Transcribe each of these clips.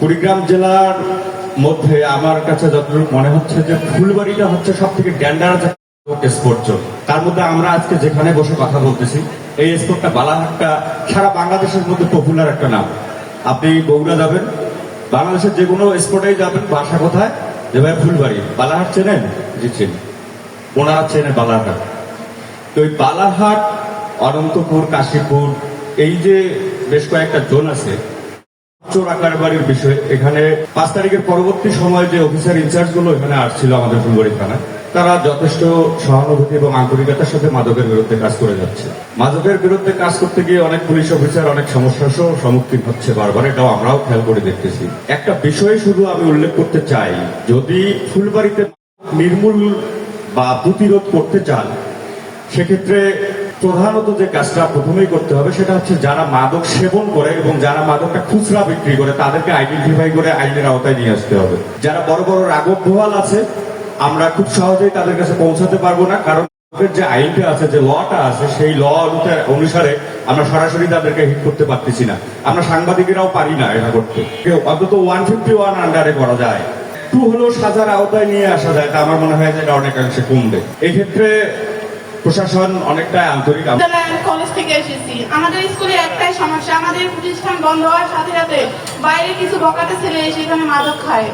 কুড়িগ্রাম জেলার মধ্যে আমার কাছে যতটুকু মনে হচ্ছে যে ফুলবাড়িটা হচ্ছে সব থেকে ড্যান্ডার তার মধ্যে আমরা আজকে যেখানে বসে কথা বলতেছি, এই স্পোর্টটা বালাহাটটা সারা বাংলাদেশের মধ্যে পপুলার একটা নাম। আপনি বগুড়া যাবেন, বাংলাদেশের যে কোনো স্পোর্টেই যাবেন, বাসা কোথায়? যে ভাই ফুলবাড়ি। বালাহাট চেনেন? জি, চিনি। ওনারা চেনে বালাহাট। তো ওই বালাহাট, অনন্তপুর, কাশীপুর, এই যে বেশ কয়েকটা জোন আছে। চোর আকার বাড়ির বিষয় এখানে পাঁচ তারিখের পরবর্তী সময় যে অফিসার ইনচার্জগুলো এখানে আসছিল আমাদের ফুলবাড়ি থানায় তারা যথেষ্ট সহানুভূতি এবং আন্তরিকতার সাথে মাদকের বিরুদ্ধে কাজ করে যাচ্ছে। মাদকের বিরুদ্ধে কাজ করতে গিয়ে অনেক পুলিশ অফিসার অনেক সমস্যার সহ সম্মুখীন হচ্ছে বারবার, এটাও আমরাও খেয়াল করে দেখতেছি। একটা বিষয় শুধু আমি উল্লেখ করতে চাই, যদি ফুলবাড়িতে নির্মূল বা প্রতিরোধ করতে চান, সেক্ষেত্রে প্রধানত যে কাজটা প্রথমেই করতে হবে সেটা হচ্ছে যারা মাদক সেবন করে এবং যারা মাদকটা খুচরা বিক্রি করে তাদেরকে আইডেন্টিফাই করে আইনের আওতায় নিয়ে আসতে হবে। যারা বড় বড় রাগব ভোয়াল আছে, আমরা খুব সহজেই তাদের কাছে পৌঁছাতে পারব না, কারণ যে আইনটা আছে, যে লটা আছে, সেই ল অনুসারে আমরা সরাসরি তাদেরকে হিট করতে পারতেছি না। আমরা সাংবাদিকেরাও পারি না এটা করতে। কেউ, অন্তত ওয়ান ফিফটি ওয়ান আন্ডারে করা যায়। একটু হলেও সাজার আওতায় নিয়ে আসা যায়, তা আমার মনে হয় যে এটা অনেকাংশে কমবে। এই ক্ষেত্রে প্রশাসন অনেকটাই আন্তরিক কলেজ থেকে এসেছি। আমাদের স্কুলে একটাই সমস্যা আমাদের প্রতিষ্ঠান বন্ধ হওয়ার সাথে সাথে বাইরে কিছু বকাতে ছেলে এসে এখানে মাদক খায়।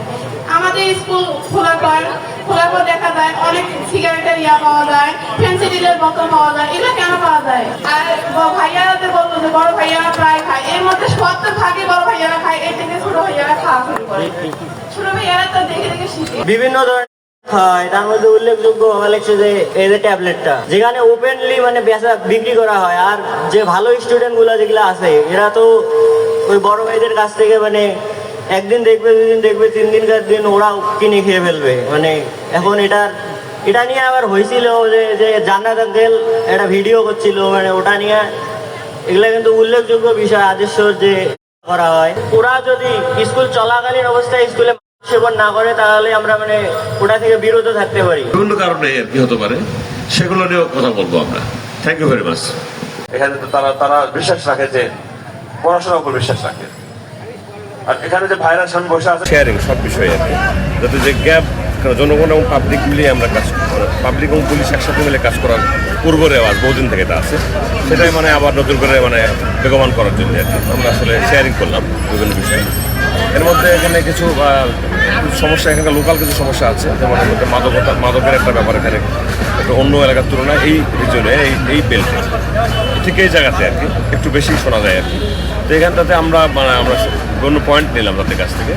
আমাদের স্কুল খোলার পর খোলার পর দেখা যায় অনেক সিগারেটের ইয়া পাওয়া যায় ফেন্সিডিলের বোতল পাওয়া যায় এগুলো কেন পাওয়া যায়? আর ভাইয়ারাতে বলতো যে বড় ভাইয়ারা প্রায় খায়। এর মধ্যে সত্তর ভাগে বড় ভাইয়ারা খায় এর থেকে ছোট ভাইয়ারা খাওয়া শুরু করে। ছোট ভাইয়ারা তো দেখে দেখে শিখে। বিভিন্ন ধরনের হয়, তার মধ্যে উল্লেখযোগ্য ভালো যে, এই যে ট্যাবলেটটা, যেখানে ওপেনলি মানে বেচা বিক্রি করা হয়, আর যে ভালো স্টুডেন্টগুলো যেগুলো আছে, এরা তো ওই বড় ভাইদের কাছ থেকে মানে একদিন দেখবে, দুদিন দেখবে তিন দিন চার দিন ওরাও কিনে খেয়ে ফেলবে। মানে এখন এটা এটা নিয়ে আবার হয়েছিল যে যে জান্নাত আঙ্কেল একটা ভিডিও করছিল মানে ওটা নিয়ে এগুলা কিন্তু উল্লেখযোগ্য বিষয় আদেশ্বর যে করা হয়। ওরা যদি স্কুল চলাকালীন অবস্থায় স্কুলে সেবন না করে তাহলে আমরা মানে ওটা থেকে বিরত থাকতে পারি। বিভিন্ন কারণে আর কি হতে পারে সেগুলো নিয়েও কথা বলব আমরা। থ্যাংক ইউ ভেরি মাচ এখানে তো তারা তারা বিশ্বাস রাখে যে পড়াশোনার উপর বিশ্বাস রাখে। আর এখানে যে ভাইরাস বসে আছে শেয়ারিং সব বিষয়ে আর কি। যাতে যে গ্যাপ জনগণ এবং পাবলিক মিলিয়ে আমরা কাজ পাবলিক এবং পুলিশ একসাথে মিলে কাজ করার পূর্ব রেওয়াজ বহুদিন থেকে এটা আছে। সেটাই মানে আবার নতুন করে মানে বেগবান করার জন্য আর কি। আমরা আসলে শেয়ারিং করলাম বিভিন্ন বিষয়ে। এর মধ্যে এখানে কিছু সমস্যা, এখানকার লোকাল কিছু সমস্যা আছে। যেমন মধ্যে মাদকতা, মাদকের একটা ব্যাপার এখানে একটু অন্য এলাকার তুলনায় এই রিজনে এই এই বেল্টে ঠিক এই জায়গাতে আর কি, একটু বেশি শোনা যায় আর কি। তো এখানটাতে আমরা মানে আমরা অন্য পয়েন্ট নিলাম তাদের কাছ থেকে।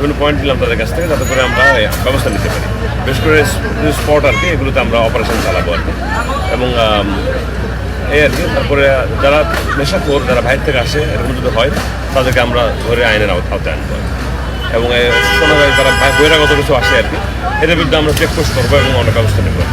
বিভিন্ন পয়েন্ট দিলাম তাদের কাছ থেকে যাতে করে আমরা ব্যবস্থা নিতে পারি। বিশেষ করে স্পট আর কি, এগুলোতে আমরা অপারেশন চালাবো আর কি। এবং এই আর কি, তারপরে যারা নেশা নেশাখোর, যারা বাইরে থেকে আসে এরকম যদি হয়, তাদেরকে আমরা ধরে আইনের আওতা- আওতায় আনব এবং শোনা যায় যারা বহিরাগত কিছু আসে আর কি, এদের বিরুদ্ধে আমরা চেক পোস্ট করব এবং অনেক ব্যবস্থা নেব।